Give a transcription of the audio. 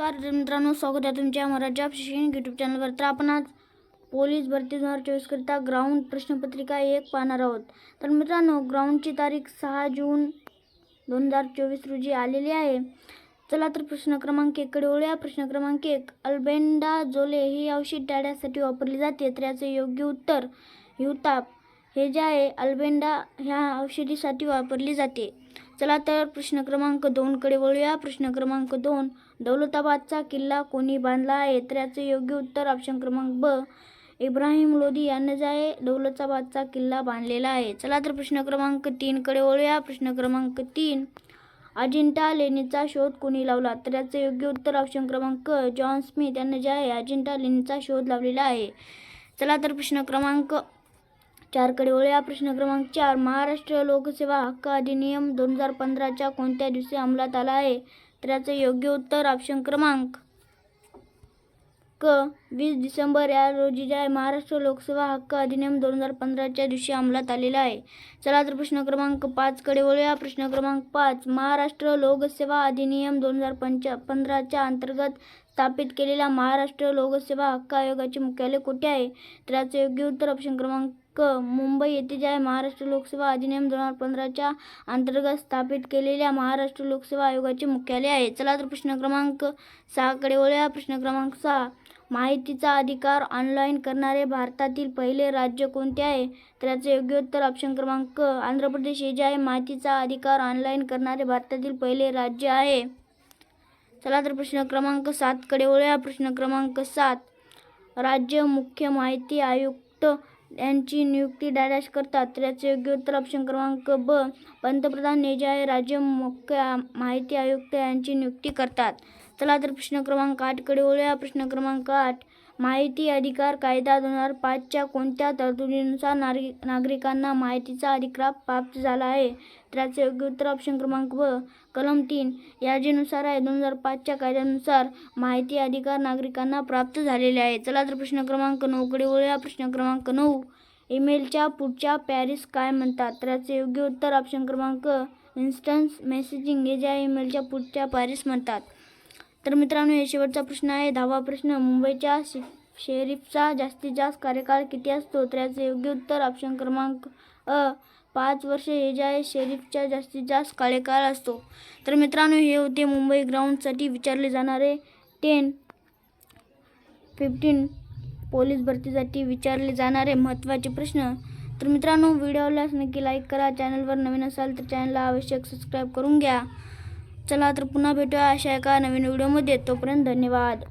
नमस्कार मित्रांनो स्वागत आहे तुमच्या मराठी शिक्षण यूट्यूब चॅनलवर तर आपण आज पोलीस भरती दोन हजार चोवीसकरिता ग्राउंड प्रश्नपत्रिका एक पाहणार आहोत. तर मित्रांनो ग्राउंडची तारीख सहा जून दोन हजार चोवीस रोजी आलेली आहे. चला तर प्रश्न क्रमांक एककडे वळूया. प्रश्न क्रमांक एक अल्बेंडा जोले ही औषध टाळ्यासाठी वापरली जाते. तर याचे योग्य उत्तर युताप हे जे आहे अल्बेंडा ह्या औषधीसाठी वापरली जाते. चला तर प्रश्न क्रमांक दोनकडे वळूया. प्रश्न क्रमांक दोन दौलताबादचा किल्ला कोणी बांधला आहे? तर याचे योग्य उत्तर ऑप्शन क्रमांक ब इब्राहिम लोधी यांना जे आहे दौलताबादचा किल्ला बांधलेला आहे. चला तर प्रश्न क्रमांक तीनकडे वळूया. प्रश्न क्रमांक तीन अजिंठा लेणीचा शोध कोणी लावला? तर याचे योग्य उत्तर ऑप्शन क्रमांक जॉन स्मिथ यांनी जे आहे अजिंठा लेणीचा शोध लावलेला आहे. चला तर प्रश्न क्रमांक चारकडे वळूया प्रश्न क्रमांक चार महाराष्ट्र लोकसेवा हक्क अधिनियम दोन हजार पंधराच्या कोणत्या दिवशी अंमलात आला आहे? तर याचं योग्य उत्तर ऑप्शन क्रमांक क वीस डिसेंबर या रोजी जे आहे महाराष्ट्र लोकसेवा हक्क अधिनियम दोन हजार पंधराच्या दिवशी अंमलात आलेला आहे. चला तर प्रश्न क्रमांक पाचकडे वळूया प्रश्न क्रमांक पाच महाराष्ट्र लोकसेवा अधिनियम दोन हजार पंच पंधराच्या अंतर्गत स्थापित केलेल्या महाराष्ट्र लोकसेवा हक्क आयोगाचे मुख्यालय कुठे आहे? तर याचं योग्य उत्तर ऑप्शन क्रमांक क मुंबई येथे जे आहे महाराष्ट्र लोकसेवा अधिनियम दोन हजार पंधराच्या अंतर्गत स्थापित केलेल्या महाराष्ट्र लोकसेवा आयोगाचे मुख्यालय आहे. चला तर प्रश्न क्रमांक सहाकडे वळूया. प्रश्न क्रमांक सहा. माहितीचा अधिकार ऑनलाईन करणारे भारतातील पहिले राज्य कोणते आहे? तर याचं योग्य उत्तर ऑप्शन क्रमांक आंध्र प्रदेश हे जे आहे माहितीचा अधिकार ऑनलाईन करणारे भारतातील पहिले राज्य आहे. चला तर प्रश्न क्रमांक सातकडे वळूया. प्रश्न क्रमांक सात. राज्य मुख्य माहिती आयुक्त यांची नियुक्ती डॅश करतात. त्याचे योग्य उत्तर ऑप्शन क्रमांक ब पंतप्रधान हे जे आहे राज्य मुख्य माहिती आयुक्त यांची नियुक्ती करतात. चला तर प्रश्न क्रमांक आठकडे वळूया. प्रश्न क्रमांक आठ माहिती अधिकार कायदा दोन हजार पाचच्या कोणत्या तरतुदीनुसार नागरिक नागरिकांना माहितीचा अधिकार प्राप्त झाला आहे? त्याचे योग्य उत्तर ऑप्शन क्रमांक व कलम तीन. यादीनुसार आहे दोन हजार पाचच्या कायद्यानुसार माहिती अधिकार नागरिकांना प्राप्त झालेले आहे. चला तर प्रश्न क्रमांक नऊकडे वळूया. प्रश्न क्रमांक नऊ. ईमेलच्या पुढच्या पॅरिस काय म्हणतात? त्याचे योग्य उत्तर ऑप्शन क्रमांक इन्स्टन्स मेसेजिंग हे ज्या ईमेलच्या पुढच्या पॅरिस म्हणतात. तर मित्रांनो हे शेवटचा प्रश्न आहे. दहावा प्रश्न मुंबईच्या शे शेरीफचा जास्तीत जास्त कार्यकाळ किती असतो? तर याचे योग्य उत्तर ऑप्शन क्रमांक अ पाच वर्षे. हे जे आहे शेरीफच्या जास्तीत जास्त कार्यकाळ असतो. तर मित्रांनो हे होते मुंबई ग्राउंडसाठी विचारले जाणारे टेन फिफ्टीन पोलीस भरतीसाठी विचारले जाणारे महत्त्वाचे प्रश्न. तर मित्रांनो व्हिडिओला नक्की लाईक करा. चॅनलवर नवीन असाल तर चॅनलला आवश्यक सबस्क्राईब करून घ्या. चला तर पुन्हा भेटूया अशा एका नवीन व्हिडिओमध्ये. तोपर्यंत धन्यवाद.